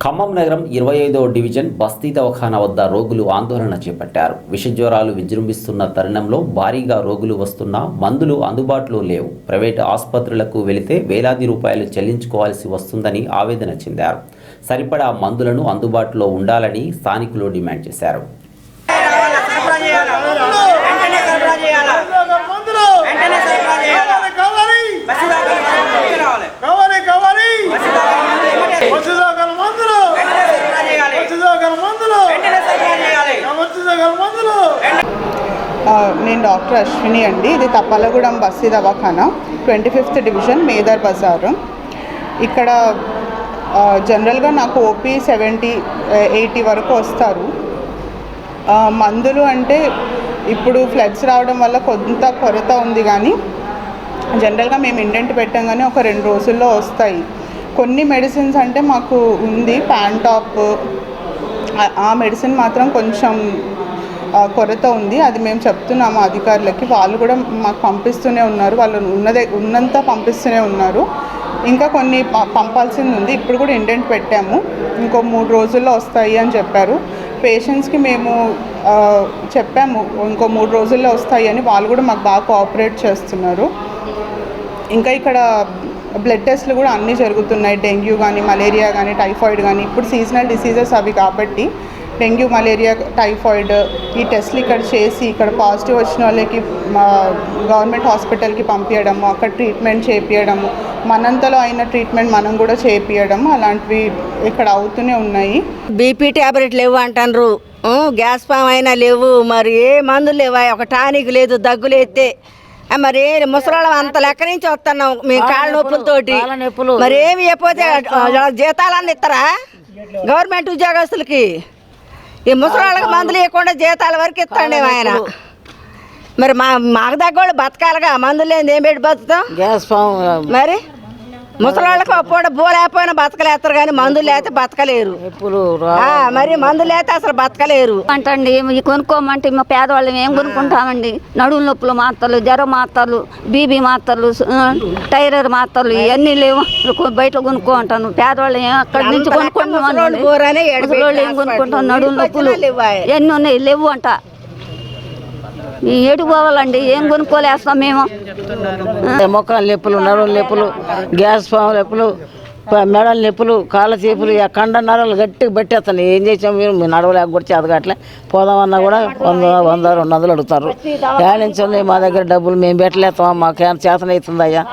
ఖమ్మం నగరం ఇరవై ఐదవ డివిజన్ బస్తీ దవాఖానా వద్ద రోగులు ఆందోళన చేపట్టారు. విషజ్వరాలు విజృంభిస్తున్న తరుణంలో భారీగా రోగులు వస్తున్నా మందులు అందుబాటులో లేవు. ప్రైవేటు ఆసుపత్రులకు వెళితే వేలాది రూపాయలు చెల్లించుకోవాల్సి వస్తుందని ఆవేదన చెందారు. సరిపడా మందులను అందుబాటులో ఉండాలని స్థానికులు డిమాండ్ చేశారు సరఫరా చేయాలా వెంటనే సరఫరా చేయాలా మందులు వెంటనే సరఫరా చేయాలా కావాలి బస్సు దాకా మందులు రావాలి కావాలి కావాలి బస్సు దాకా మందులు ఇమ్మటే వచ్చేదాకా మందులు వెంటనే సరఫరా చేయాలి వచ్చేదాకా మందులు వెంటనే సరఫరా చేయాలి వచ్చేదాకా మందులు ఆ, నేను డాక్టర్ అశ్విని అండి. ఇది తప్పలగూడెం బస్సీ దవాఖానా. Twenty fifth division Medar Bazar. ఇక్కడ జనరల్గా నాకు ఓపీ సెవెంటీ ఎయిటీ వరకు వస్తారు. మందులు అంటే ఇప్పుడు ఫ్లడ్స్ రావడం వల్ల కొంత కొరత ఉంది కానీ జనరల్గా మేము ఇండెంట్ పెట్టంగానే ఒక రెండు రోజుల్లో వస్తాయి. కొన్ని మెడిసిన్స్ అంటే మాకు ఉంది ప్యాంటాప్ ఆ- మెడిసిన్ మాత్రం కొంచెం కొరత ఉంది. అది మేము చెప్తున్నాము అధికారులకి. వాళ్ళు కూడా మాకు పంపిస్తూనే ఉన్నారు. వాళ్ళు ఉన్నదే ఉన్నంత పంపిస్తూనే ఉన్నారు. ఇంకా కొన్ని పంపాల్సింది ఉంది. ఇప్పుడు కూడా ఇండెంట్ పెట్టాము. ఇంకో మూడు రోజుల్లో వస్తాయి అని చెప్పారు. పేషెంట్స్కి మేము చెప్పాము. ఇంకో మూడు రోజుల్లో వస్తాయి అని. వాళ్ళు కూడా మాకు బాగా కోఆపరేట్ చేస్తున్నారు. ఇంకా ఇక్కడ బ్లడ్ టెస్ట్లు కూడా అన్నీ జరుగుతున్నాయి. డెంగ్యూ కానీ మలేరియా కానీ టైఫాయిడ్ కానీ ఇప్పుడు సీజనల్ డిసీజెస్ అవి కాబట్టి డెంగ్యూ మలేరియా టైఫాయిడ్ ఈ టెస్ట్లు ఇక్కడ చేసి ఇక్కడ పాజిటివ్ వచ్చిన వాళ్ళకి మా గవర్నమెంట్ హాస్పిటల్కి పంపించడము అక్కడ ట్రీట్మెంట్ చేపించడము మనంతలో అయిన ట్రీట్మెంట్ మనం కూడా చేపించడము అలాంటివి ఇక్కడ అవుతూనే ఉన్నాయి. బీపీ ట్యాబ్లెట్ లేవు అంటారు గ్యాస్ ఫామ్ అయినా లేవు మరి ఏ మందులు లేవా ఒక టానిక్ లేదు దగ్గులు ఎత్తే మరి ఏ ముసలాళ్ళం అంత లెక్క నుంచి వస్తున్నాం మేము కాళ్ళ నొప్పులతోటి. మరి ఏమి చెప్పితే జీతాలన్నీ ఇస్తారా గవర్నమెంట్ ఉద్యోగస్తులకి. ఈ ముసలాళ్ళకి మందులు ఇవ్వకుండా జీతాల వరకు ఇస్తాండే ఆయన. మరి మా మాకు దగ్గర బతకాలిగా మందులు లేని ఏం పెట్టి బతుకుతాం? గ్యాస్ మరి? ముసలాళ్ళకి అప్పుడు బో లేకపోయినా బతకలేస్తారు కానీ మందులు లేకపోతే బతకలేరు. ఎప్పుడు ఆ, మరి మందులు లేకపోతే అసలు బతకలేరు. అంటండి కొనుక్కోమంటే మా పేదవాళ్ళం ఏం కొనుక్కుంటామండి? నడుము నొప్పుల మాత్రలు జ్వరం మాత్రలు బీబీ మాత్రలు టైరర్ మాత్రలు ఇవన్నీ లేవు. బయట కొనుక్కో అంటాను. పేదవాళ్ళు ఏం అక్కడి నుంచి కొనుక్కుంటాం. నడుము నొప్పులు. ఎన్ని ఉన్నాయి? లేవు అంట. ఈ ఏడు పోవాలండి. ఏం కొనుక్కోలేస్తాం మేము. మొక్కలు నొప్పులు నడుము నొప్పులు గ్యాస్ ఫామ్ నొప్పులు మెడల నొప్పులు కాళ్ళ చేపులు కండ నరాలు గట్టిగా పెట్టేస్తాను. ఏం చేసాం మీరు మీరు నడవలేక కూడా చేతగట్లే పోదామన్నా కూడా వంద వంద రెండు వందలు అడుగుతారు. ఏడ మా దగ్గర డబ్బులు? మేము పెట్టలేస్తాం మాకు ఏమైనా చేతన అవుతుందయ్యా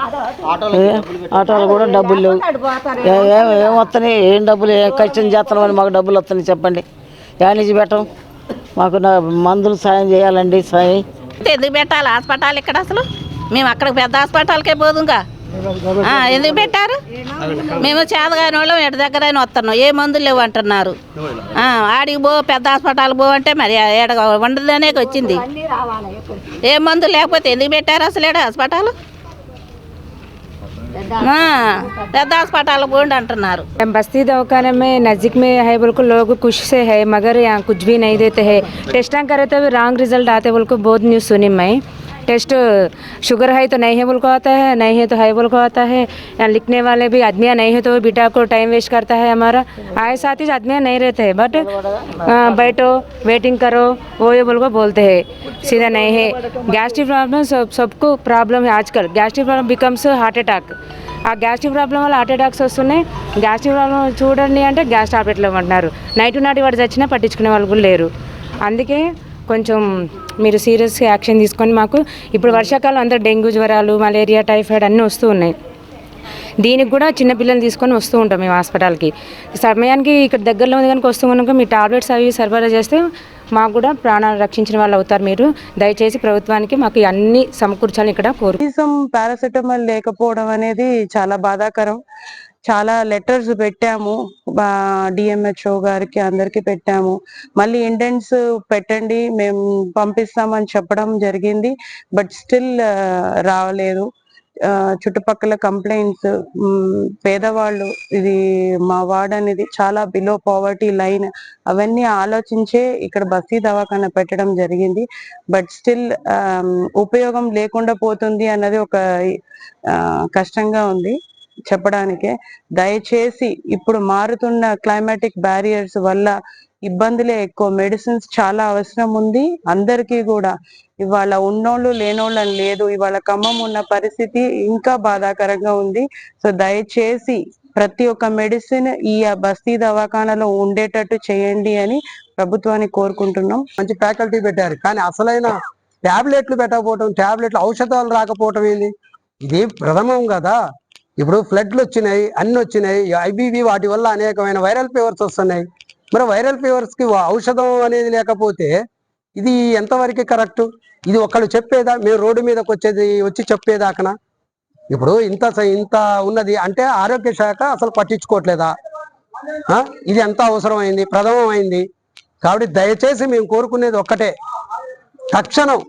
ఆటోలు కూడా డబ్బులు లేవు. ఏ- ఏం ఏం వస్తున్నాయి? ఏం డబ్బులు? ఏం కష్టం చేస్తున్నామని మాకు డబ్బులు వస్తున్నాయి చెప్పండి. ఏడ పెట్టం? మాకు మందులు సాయం చేయాలండి సాయం. ఎందుకు పెట్టాలి? హాస్పిటల్ ఇక్కడ అసలు? మేము అక్కడికి పెద్ద హాస్పిటల్కే పోదుగా. ఎందుకు పెట్టారు? మేము చేతగాని వాళ్ళం ఎటు దగ్గర వస్తున్నాం ఏ మందులు లేవు అంటున్నారు. ఆడికి పో పెద్ద హాస్పిటల్ పో అంటే మరి ఏడ ఉండదనే వచ్చింది. ఏ మందులు లేకపోతే ఎందుకు పెట్టారు అసలు ఏడ హాస్పిటల్? పెద్ద హాస్పిటల్ పోండి అంటున్నారు बस्ती दवाखाने में नज़दीक में है बोल को लोग खुश से है मगर यहाँ कुछ भी नहीं देते हैं टेस्ट करे तो भी रॉन्ग रिजल्ट आते बोल को बहुत न्यूज़ सुनी मैं टेस्ट शुगर है तो नहीं है बोल को आता है नहीं है तो है बोल को आता है यहाँ लिखने वाले भी आदमियाँ नहीं है तो बेटा को टाइम वेस्ट करता है हमारा आए साथ ही आदमियाँ नहीं रहते हैं बट बैठो वेटिंग करो वो ये बोल को बोलते हैं सीधा नहीं है गैस्ट्रिक प्रॉब्लम सब सबको प्रॉब्लम है आजकल gastric problem becomes heart attack ఆ గ్యాస్ట్రిక్ ప్రాబ్లం వల్ల హార్ట్ అటాక్స్ వస్తున్నాయి గ్యాస్ట్రిక్ ప్రాబ్లం చూడండి అంటే గ్యాస్ టాబ్లెట్లు ఇవ్వమంటున్నారు నైట్ నాటి వాడు చచ్చినా పట్టించుకునే వాళ్ళు కూడా లేరు అందుకే కొంచెం మీరు సీరియస్ యాక్షన్ తీసుకొని మాకు ఇప్పుడు వర్షాకాలం అందరూ డెంగ్యూ జ్వరాలు మలేరియా టైఫాయిడ్ అన్నీ వస్తూ ఉన్నాయి. దీనికి కూడా చిన్న పిల్లల్ని తీసుకొని వస్తూ ఉంటాం మేము హాస్పిటల్కి. సమయానికి ఇక్కడ దగ్గరలో ఉంది కనుక వస్తూ కనుక మీ టాబ్లెట్స్ అవి సరఫరా చేస్తే మాకు కూడా ప్రాణాలు రక్షించిన వాళ్ళు అవుతారు మీరు. దయచేసి ప్రభుత్వానికి మాకు అన్ని సమకూర్చాలని ఇక్కడ కోరు కనీసం పారాసెటమాల్ లేకపోవడం అనేది చాలా బాధాకరం. చాలా లెటర్స్ పెట్టాము డిఎంహెచ్ఓ గారికి అందరికి పెట్టాము. మళ్ళీ ఇండెంట్స్ పెట్టండి మేము పంపిస్తామని చెప్పడం జరిగింది బట్ స్టిల్ రావలేదు చుట్టుపక్కల కంప్లైంట్స్ పేదవాళ్ళు ఇది మా వార్డ్ అనేది చాలా బిలో పావర్టీ లైన్ అవన్నీ ఆలోచించే ఇక్కడ బస్తీ దవాఖాన పెట్టడం జరిగింది. బట్ స్టిల్ ఉపయోగం లేకుండా పోతుంది అన్నది ఒక కష్టంగా ఉంది. చెప్పడానికే. దయచేసి ఇప్పుడు మారుతున్న క్లైమాటిక్ బ్యారియర్స్ వల్ల ఇబ్బందులే ఎక్కువ. మెడిసిన్స్ చాలా అవసరం ఉంది. అందరికీ కూడా. ఇవాళ ఉన్నోళ్ళు లేనోళ్ళని లేదు. ఇవాళ ఖమ్మం ఉన్న పరిస్థితి ఇంకా బాధాకరంగా ఉంది. సో దయచేసి ప్రతి ఒక్క మెడిసిన్ ఈ బస్తీ దవాఖానలో ఉండేటట్టు చేయండి అని ప్రభుత్వాన్ని కోరుకుంటున్నాం. మంచి ఫ్యాకల్టీ పెట్టారు. కానీ అసలైన ట్యాబ్లెట్లు పెట్టకపోవటం ట్యాబ్లెట్లు ఔషధాలు రాకపోవటం ఏంది? ఇది ప్రథమం కదా. ఇప్పుడు ఫ్లడ్లు వచ్చినాయి అన్ని వచ్చినాయి ఐబీబీ వాటి వల్ల అనేకమైన వైరల్ ఫీవర్స్ వస్తున్నాయి. మరి వైరల్ ఫీవర్స్కి ఔషధం అనేది లేకపోతే ఇది ఎంతవరకు కరెక్ట్ ఇది ఒకళ్ళు చెప్పేదా మేము రోడ్డు మీదకి వచ్చేది వచ్చి చెప్పేదాకనా? ఇప్పుడు ఇంత ఇంత ఉన్నది అంటే ఆరోగ్య శాఖ అసలు పట్టించుకోవట్లేదా? ఇది ఎంత అవసరమైంది? ప్రథమం అయింది కాబట్టి దయచేసి మేము కోరుకునేది ఒక్కటే. తక్షణం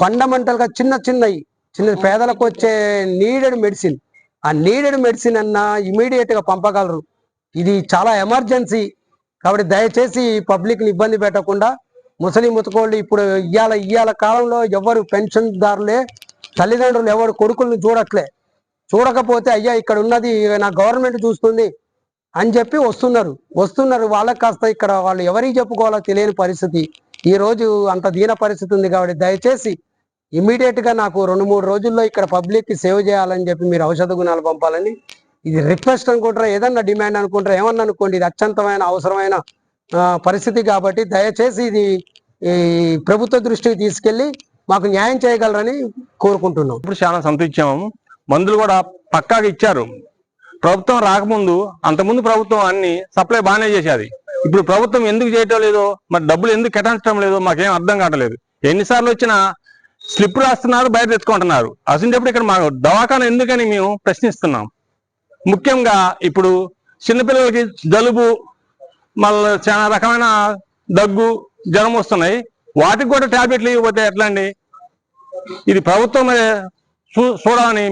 ఫండమెంటల్గా చిన్న చిన్నవి చిన్న పేదలకు వచ్చే నీడెడ్ మెడిసిన్ ఆ నీడెడ్ మెడిసిన్ అన్న ఇమీడియట్గా పంపగలరు. ఇది చాలా ఎమర్జెన్సీ కాబట్టి దయచేసి పబ్లిక్ని ఇబ్బంది పెట్టకుండా ముసలి ముతకోళ్ళు ఇప్పుడు ఇవాళ ఇయ్యాల కాలంలో ఎవరు పెన్షన్దారులే తల్లిదండ్రులు ఎవరు కొడుకుల్ని చూడట్లే. చూడకపోతే అయ్యా ఇక్కడ ఉన్నది నా గవర్నమెంట్ చూస్తుంది అని చెప్పి వస్తున్నారు. వస్తున్నారు వాళ్ళకి కాస్త ఇక్కడ వాళ్ళు ఎవరికి చెప్పుకోవాలో తెలియని పరిస్థితి. ఈ రోజు అంత దీన పరిస్థితి ఉంది కాబట్టి దయచేసి ఇమీడియట్గా నాకు రెండు మూడు రోజుల్లో ఇక్కడ పబ్లిక్ సేవ్ చేయాలని చెప్పి మీరు ఔషధ గుణాలు పంపాలని ఇది రిక్వెస్ట్ అనుకుంటారా? ఏదన్నా డిమాండ్ అనుకుంటారా? ఏమన్నా అనుకోండి ఇది అత్యంతమైన అవసరమైన పరిస్థితి కాబట్టి దయచేసి ఇది ఈ ప్రభుత్వ దృష్టికి తీసుకెళ్ళి మాకు న్యాయం చేయగలరని కోరుకుంటున్నాం. ఇప్పుడు చాలా సంతోషించాము. మందులు కూడా పక్కాగా ఇచ్చారు. ప్రభుత్వం రాకముందు అంతకుముందు ప్రభుత్వం అన్ని సప్లై బాగానే చేసేది. ఇప్పుడు ప్రభుత్వం ఎందుకు చేయటం లేదో మరి డబ్బులు ఎందుకు కేటాయించడం లేదో మాకేం అర్థం కావట్లేదు ఎన్నిసార్లు వచ్చినా స్లిప్ రాస్తున్నారు బయట తెచ్చుకుంటున్నారు. అసలు ఇక్కడ మా దవాఖాన ఎందుకని మేము ప్రశ్నిస్తున్నాం. ముఖ్యంగా ఇప్పుడు చిన్నపిల్లలకి జలుబు మళ్ళీ చాలా రకమైన దగ్గు జ్వరం వస్తున్నాయి. వాటికి కూడా ట్యాబ్లెట్లు ఇవ్వకపోతే ఎట్లా అండి ఇది ప్రభుత్వం చూ- చూడాలని